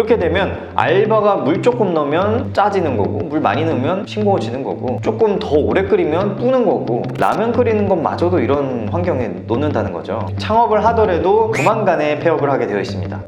그렇게 되면 알바가 물 조금 넣으면 짜지는 거고 물 많이 넣으면 싱거워지는 거고 조금 더 오래 끓이면 뿌는 거고 라면 끓이는 것마저도 이런 환경에 놓는다는 거죠. 창업을 하더라도 조만간에 폐업을 하게 되어 있습니다.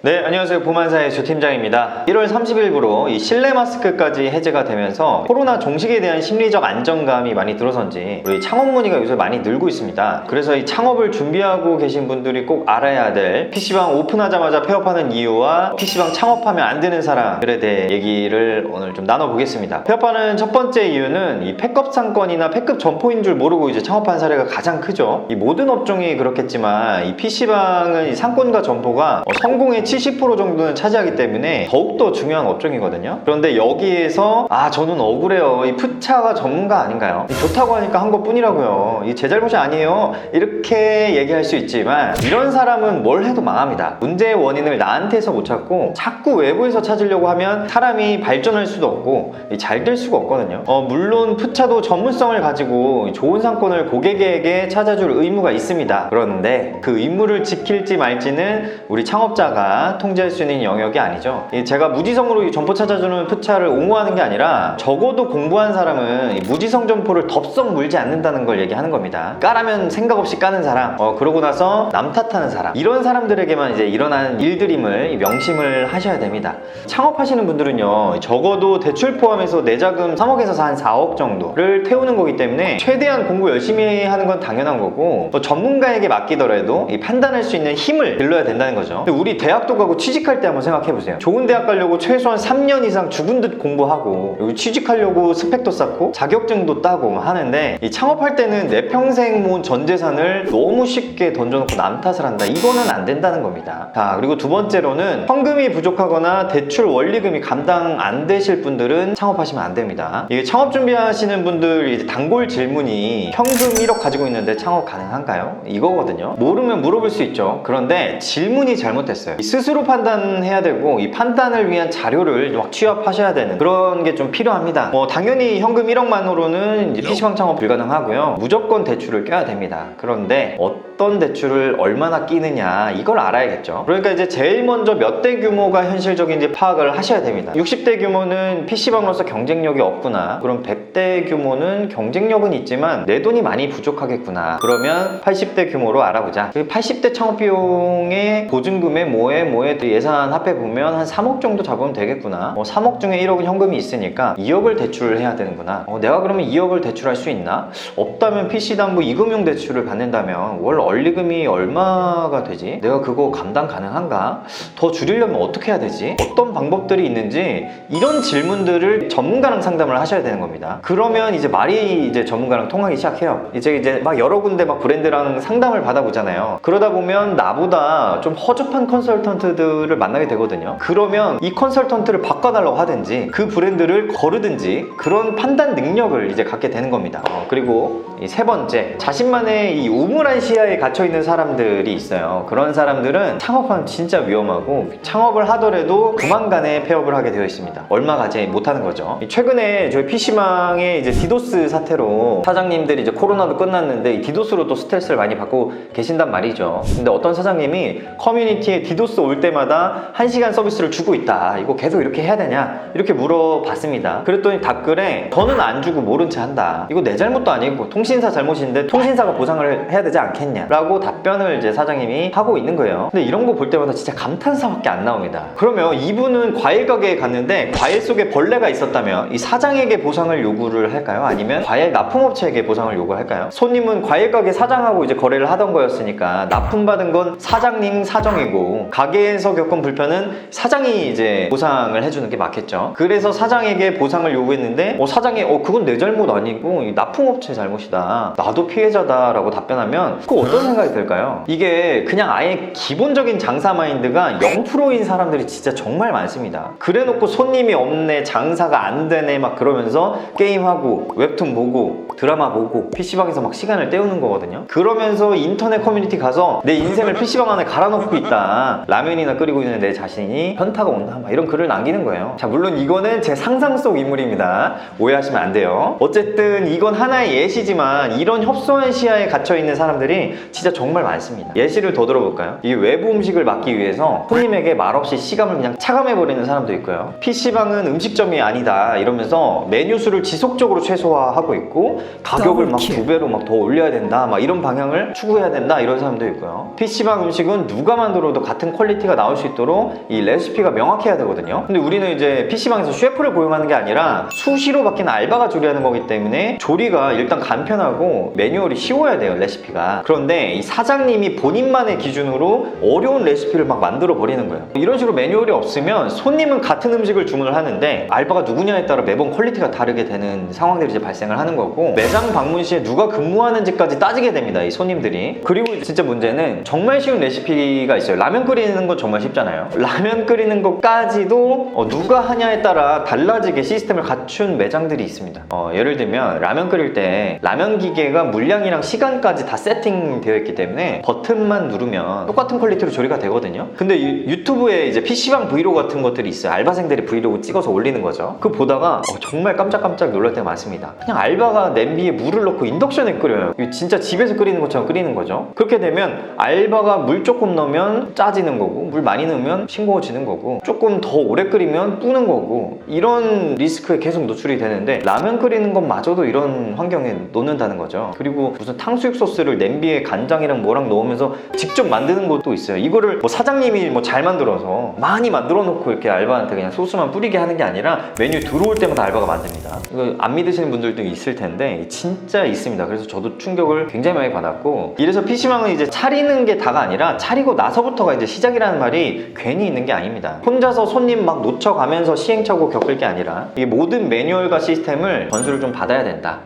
네, 안녕하세요. 보만사의 주 팀장입니다. 1월 30일부로 이 실내 마스크까지 해제가 되면서 코로나 종식에 대한 심리적 안정감이 많이 들어선지 우리 창업 문의가 요새 많이 늘고 있습니다. 그래서 이 창업을 준비하고 계신 분들이 꼭 알아야 될 PC방 오픈하자마자 폐업하는 이유와 PC방 창업하면 안 되는 사람들에 대해 얘기를 오늘 좀 나눠보겠습니다. 폐업하는 첫 번째 이유는 이 폐급 상권이나 폐급 점포인 줄 모르고 이제 창업한 사례가 가장 크죠. 이 모든 업종이 그렇겠지만 이 PC방은 이 상권과 점포가 어, 성공의 70% 정도는 차지하기 때문에 더욱더 중요한 업종이거든요. 그런데 여기에서 아 저는 억울해요. 이 푸차가 전문가 아닌가요? 이 좋다고 하니까 한 것뿐이라고요. 이 제 잘못이 아니에요. 이렇게 얘기할 수 있지만 이런 사람은 뭘 해도 망합니다. 문제의 원인을 나한테서 못 찾고 자꾸 외부에서 찾으려고 하면 사람이 발전할 수도 없고 잘 될 수가 없거든요. 어, 물론 푸차도 전문성을 가지고 좋은 상권을 고객에게 찾아줄 의무가 있습니다. 그런데 그 의무를 지킬지 말지는 우리 창업자가 통제할 수 있는 영역이 아니죠. 이 제가 무지성으로 이 점포 찾아주는 푸차를 옹호하는 게 아니라 적어도 공부한 사람은 이 무지성 점포를 덥석 물지 않는다는 걸 얘기하는 겁니다. 까라면 생각 없이 까는 사람, 어, 그러고 나서 남 탓하는 사람, 이런 사람들에게만 이제 일어나는 일들임을 이 명심을 하셔야 됩니다. 창업하시는 분들은요, 적어도 대출 포함해서 내 자금 3억에서 한 4억 정도를 태우는 거기 때문에 최대한 공부 열심히 하는 건 당연한 거고 또 전문가에게 맡기더라도 이 판단할 수 있는 힘을 길러야 된다는 거죠. 근데 우리 대학 도 가고 취직할 때 한번 생각해 보세요. 좋은 대학 가려고 최소한 3년 이상 죽은 듯 공부하고 취직하려고 스펙도 쌓고 자격증도 따고 하는데 이 창업할 때는 내 평생 모은 전 재산을 너무 쉽게 던져놓고 남 탓을 한다. 이거는 안 된다는 겁니다. 자 그리고 두 번째로는 현금이 부족하거나 대출 원리금이 감당 안 되실 분들은 창업하시면 안 됩니다. 이게 창업 준비하시는 분들 단골 질문이 현금 1억 가지고 있는데 창업 가능한가요? 이거거든요. 모르면 물어볼 수 있죠. 그런데 질문이 잘못됐어요. 이 스스로 판단해야 되고 이 판단을 위한 자료를 막 취합하셔야 되는 그런 게 좀 필요합니다. 뭐 당연히 현금 1억만으로는 이제 PC방 창업 불가능하고요. 무조건 대출을 껴야 됩니다. 그런데 어떤 대출을 얼마나 끼느냐 이걸 알아야겠죠. 그러니까 이제 제일 먼저 몇 대 규모가 현실적인지 파악을 하셔야 됩니다. 60대 규모는 PC방으로서 경쟁력이 없구나. 그럼 100대 규모는 경쟁력은 있지만 내 돈이 많이 부족하겠구나. 그러면 80대 규모로 알아보자. 그 80대 창업 비용의 보증금에 뭐에 뭐에 예산 합해 보면 한 3억 정도 잡으면 되겠구나. 어, 3억 중에 1억은 현금이 있으니까 2억을 대출을 해야 되는구나. 어, 내가 그러면 2억을 대출할 수 있나? 없다면 PC담보 이금융 대출을 받는다면 월 원리금이 얼마가 되지? 내가 그거 감당 가능한가? 더 줄이려면 어떻게 해야 되지? 어떤 방법들이 있는지 이런 질문들을 전문가랑 상담을 하셔야 되는 겁니다. 그러면 이제 말이 이제 전문가랑 통하기 시작해요. 이제 이제 막 여러 군데 막 브랜드랑 상담을 받아보잖아요. 그러다 보면 나보다 좀 허접한 컨설턴트들을 만나게 되거든요. 그러면 이 컨설턴트를 바꿔달라고 하든지 그 브랜드를 거르든지 그런 판단 능력을 이제 갖게 되는 겁니다. 어, 그리고 이세 번째 자신만의 이 우물한 시야에 갇혀 있는 사람들이 있어요. 그런 사람들은 창업하면 진짜 위험하고 창업을 하더라도 조만간에 폐업을 하게 되어 있습니다. 얼마 가지 못하는 거죠. 최근에 저희 PC방의 이제 디도스 사태로 사장님들이 이제 코로나도 끝났는데 이 디도스로 또 스트레스를 많이 받고 계신단 말이죠. 근데 어떤 사장님이 커뮤니티에 디도스 올 때마다 1시간 서비스를 주고 있다. 이거 계속 이렇게 해야 되냐? 이렇게 물어봤습니다. 그랬더니 댓글에 저는 안 주고 모른 체 한다. 이거 내 잘못도 아니고 통신사 잘못인데 통신사가 보상을 해야 되지 않겠냐? 라고 답변을 이제 사장님이 하고 있는 거예요. 근데 이런 거 볼 때마다 진짜 감탄사밖에 안 나옵니다. 그러면 이분은 과일 가게에 갔는데 과일 속에 벌레가 있었다면 이 사장에게 보상을 요구를 할까요? 아니면 과일 납품업체에게 보상을 요구할까요? 손님은 과일 가게 사장하고 이제 거래를 하던 거였으니까 납품받은 건 사장님 사정이고 가게에서 겪은 불편은 사장이 이제 보상을 해주는 게 맞겠죠. 그래서 사장에게 보상을 요구했는데 어, 사장이 어 그건 내 잘못 아니고 이 납품업체 잘못이다. 나도 피해자다 라고 답변하면 그 어떤 생각이 들까요? 이게 그냥 아예 기본적인 장사 마인드가 0%인 사람들이 진짜 정말 많습니다. 그래놓고 손님이 없네, 장사가 안 되네 막 그러면서 게임 게임하고 웹툰 보고 드라마 보고 PC방에서 막 시간을 때우는 거거든요. 그러면서 인터넷 커뮤니티 가서 내 인생을 PC방 안에 갈아놓고 있다. 라면이나 끓이고 있는 내 자신이 현타가 온다. 막 이런 글을 남기는 거예요. 자, 물론 이거는 제 상상 속 인물입니다. 오해하시면 안 돼요. 어쨌든 이건 하나의 예시지만 이런 협소한 시야에 갇혀 있는 사람들이 진짜 정말 많습니다. 예시를 더 들어볼까요? 이 외부 음식을 막기 위해서 손님에게 말없이 시감을 그냥 차감해버리는 사람도 있고요. PC방은 음식점이 아니다 이러면서 메뉴 수를 지속적으로 최소화하고 있고 가격을 막 두 배로 막 더 올려야 된다 막 이런 방향을 추구해야 된다 이런 사람도 있고요. PC방 음식은 누가 만들어도 같은 퀄리티가 나올 수 있도록 이 레시피가 명확해야 되거든요. 근데 우리는 이제 PC방에서 셰프를 고용하는 게 아니라 수시로 바뀌는 알바가 조리하는 거기 때문에 조리가 일단 간편하고 매뉴얼이 쉬워야 돼요 레시피가. 그런 데이 사장님이 본인만의 기준으로 어려운 레시피를 막 만들어 버리는 거예요. 이런 식으로 매뉴얼이 없으면 손님은 같은 음식을 주문을 하는데 알바가 누구냐에 따라 매번 퀄리티가 다르게 되는 상황들이 이제 발생을 하는 거고 매장 방문 시에 누가 근무하는지까지 따지게 됩니다 이 손님들이. 그리고 진짜 문제는 정말 쉬운 레시피가 있어요. 라면 끓이는 건 정말 쉽잖아요. 라면 끓이는 것까지도 어, 누가 하냐에 따라 달라지게 시스템을 갖춘 매장들이 있습니다. 어, 예를 들면 라면 끓일 때 라면 기계가 물량이랑 시간까지 다 세팅 되어 있기 때문에 버튼만 누르면 똑같은 퀄리티로 조리가 되거든요. 근데 유- 유튜브에 이제 PC방 브이로그 같은 것들이 있어요. 알바생들이 브이로그 찍어서 올리는 거죠. 그거 보다가 어, 정말 깜짝깜짝 놀랄 때가 많습니다. 그냥 알바가 냄비에 물을 넣고 인덕션에 끓여요. 진짜 집에서 끓이는 것처럼 끓이는 거죠. 그렇게 되면 알바가 물 조금 넣으면 짜지는 거고 물 많이 넣으면 싱거워지는 거고 조금 더 오래 끓이면 뿌는 거고 이런 리스크에 계속 노출이 되는데 라면 끓이는 것마저도 이런 환경에 놓는다는 거죠. 그리고 무슨 탕수육 소스를 냄비에 간장이랑 뭐랑 넣으면서 직접 만드는 것도 있어요. 이거를 뭐 사장님이 뭐 잘 만들어서 많이 만들어 놓고 이렇게 알바한테 그냥 소스만 뿌리게 하는 게 아니라 메뉴 들어올 때마다 알바가 만듭니다. 이거 안 믿으시는 분들도 있을 텐데 진짜 있습니다. 그래서 저도 충격을 굉장히 많이 받았고 이래서 PC방은 이제 차리는 게 다가 아니라 차리고 나서부터가 이제 시작이라는 말이 괜히 있는 게 아닙니다. 혼자서 손님 막 놓쳐가면서 시행착오 겪을 게 아니라 이 모든 매뉴얼과 시스템을 전수를 좀 받아야 된다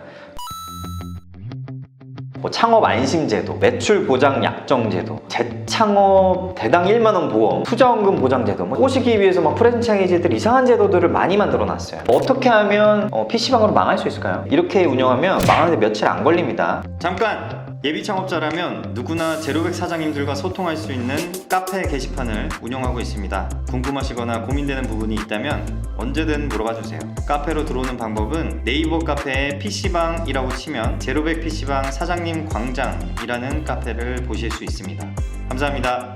뭐 창업 안심제도, 매출 보장 약정제도, 재창업 대당 1만 원 보험, 투자원금 보장제도, 뭐 꼬시기 위해서 막 프랜차이즈들 이상한 제도들을 많이 만들어 놨어요. 어떻게 하면 어, PC방으로 망할 수 있을까요? 이렇게 운영하면 망하는데 며칠 안 걸립니다. 잠깐! 예비 창업자라면 누구나 제로백 사장님들과 소통할 수 있는 카페 게시판을 운영하고 있습니다. 궁금하시거나 고민되는 부분이 있다면 언제든 물어봐 주세요. 카페로 들어오는 방법은 네이버 카페에 PC방이라고 치면 제로백 PC방 사장님 광장이라는 카페를 보실 수 있습니다. 감사합니다.